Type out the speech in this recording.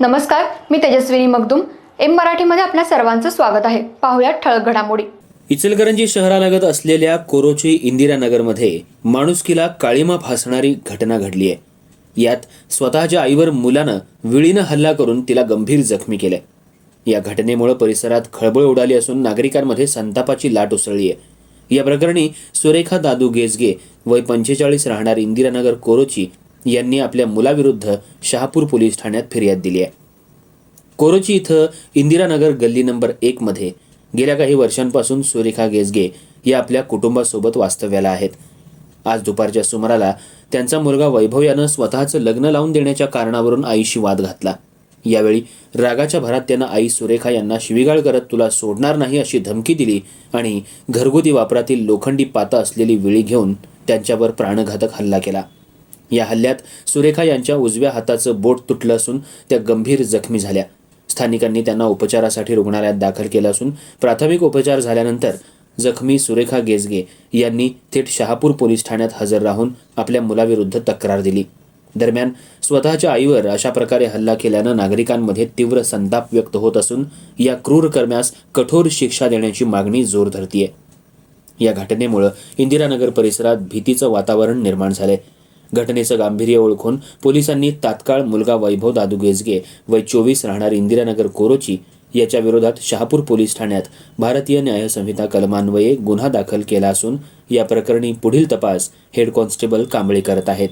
नमस्कार मी तेजस्विनी मगदुम. एम मराठीमध्ये आपल्या सर्वांचं स्वागत आहे. पाहुयात ठळक घडामोडी. इचलकरंजी शहरालगत असलेल्या कोरोची इंदिरानगरमध्ये माणुसकीला काळीमा फासणारी घटना घडली आहे. यात स्वतःच्या आईवर मुलानं विळीनं हल्ला करून तिला गंभीर जखमी केलंय. या घटनेमुळे परिसरात खळबळ उडाली असून नागरिकांमध्ये संतापाची लाट उसळली आहे. या प्रकरणी सुरेखा दादू गेजगे वय पंचेचाळीस राहणार इंदिरानगर कोरोची यांनी आपल्या मुलाविरुद्ध शहापूर पोलीस ठाण्यात फिर्याद दिली आहे. कोरोची इथं इंदिरानगर गल्ली नंबर एकमध्ये गेल्या काही वर्षांपासून सुरेखा गेजगे या आपल्या कुटुंबासोबत वास्तव्याला आहेत. आज दुपारच्या सुमाराला त्यांचा मुलगा वैभव यानं स्वतःचं लग्न लावून देण्याच्या कारणावरून आईशी वाद घातला. यावेळी रागाच्या भरात त्यानं आई सुरेखा यांना शिवीगाळ करत तुला सोडणार नाही अशी धमकी दिली आणि घरगुती वापरातील लोखंडी पाता असलेली विळी घेऊन त्यांच्यावर प्राणघातक हल्ला केला. या हल्ल्यात सुरेखा यांच्या उजव्या हाताचं बोट तुटलं असून त्या गंभीर जखमी झाल्या. स्थानिकांनी त्यांना उपचारासाठी रुग्णालयात दाखल केलं असून प्राथमिक उपचार झाल्यानंतर जखमी सुरेखा गेजगे यांनी थेट शहापूर पोलीस ठाण्यात हजर राहून आपल्या मुलाविरुद्ध तक्रार दिली. दरम्यान स्वतःच्या आईवर अशा प्रकारे हल्ला केल्यानं नागरिकांमध्ये तीव्र संताप व्यक्त होत असून या क्रूर कर्म्यास कठोर शिक्षा देण्याची मागणी जोर धरतीये. या घटनेमुळं इंदिरानगर परिसरात भीतीचं वातावरण निर्माण झालंय. घटनेचं गांभीर्य ओळखून पोलिसांनी तात्काळ मुलगा वैभव दादू गेजगे वय चोवीस राहणार इंदिरानगर कोरोची याच्या विरोधात शहापूर पोलीस ठाण्यात भारतीय न्यायसंहिता कलमान्वये गुन्हा दाखल केला असून या प्रकरणी पुढील तपास हेड कॉन्स्टेबल कांबळे करत आहेत.